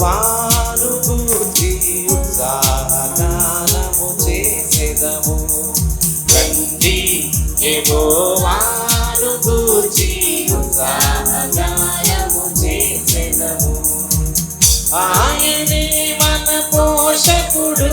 యెహోవాను గూర్చి ఉత్సాహగానము చేసెదము. రండి యెహోవాను గూర్చి ఉత్సాహగానము చేసెదము. ఆయనే మన పోషకుడు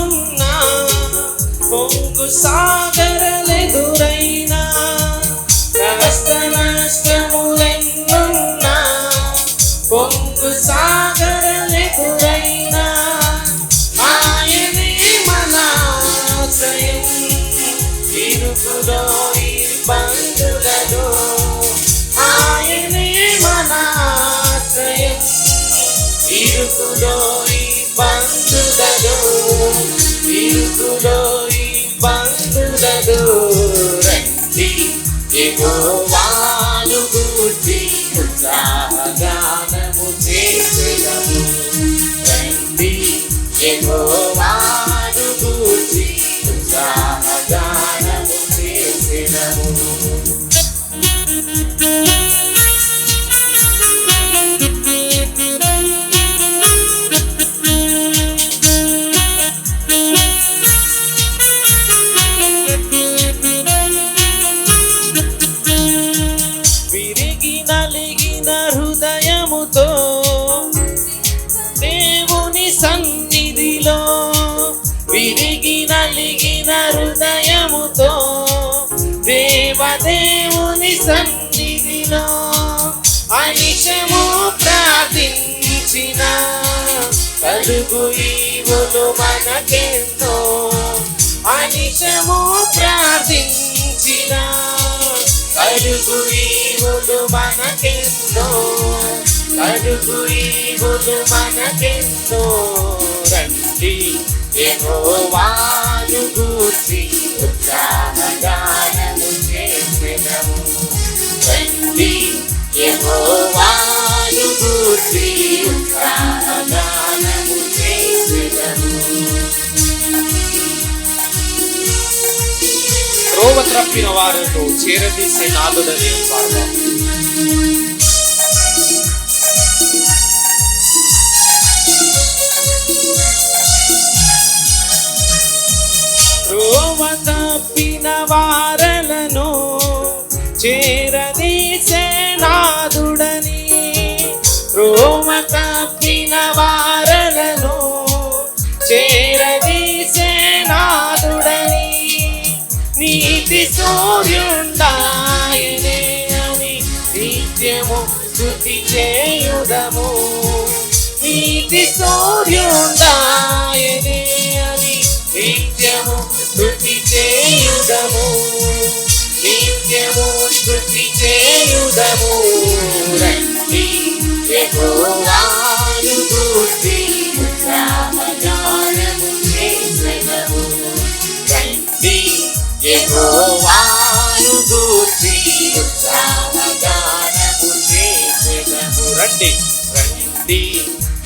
పొంగు సాగరలెదురైనా కష్ట నష్టములెన్నున్నా పొంగు సాగరలెదురైనా ఆయనే మన ఆశ్రయం ఇరుకులో ఇబ్బందులలో ఆయనే మన ఆశ్రయం ఇరుకులో ఇబ్బందులలో ఇరుకులో ఇబ్బందులలో రండి యెహోవాను గూర్చి ఉత్సాహగానము చేసెదము. రండి యెహోవాను సన్నిధిలో అనిశము ప్రార్థించిన. కలుగు ఈవులు మనకెంతో. అనిశము ప్రార్థించిన. కలుగు ఈవులు మనకెంతో. కలుగు ఈవులు మనకెంతో. రండి ఏమో యెహోవాను గూర్చి ఉత్సాహగానము యెహోవాను గూర్చి ఉత్సాహగానము త్రోవ త్రప్పిన వారితో చేరదీసే నాదుడనే పాడదాం త్రోవ తప్పిన వారలను చేరది రోమ తప్పిన వారలను చేరదీసే నాదుడని నీతి సూర్యుండాయనే అని నిత్యము స్థుతి చేయుదము. నీతి సూర్యుండాయనే అని నిత్యము స్థుతి చేయుదము. నిత్యము స్థుతి చేయుదము. రండి రండి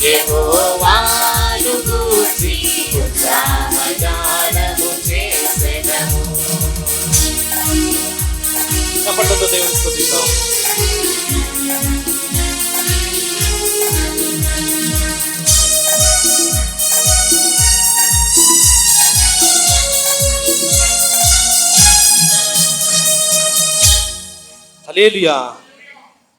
యెహోవాను గూర్చి ఉత్సాహగానము చేసెదము చప్పట్లతో దేవుని స్తుతిద్దాం हालेलुया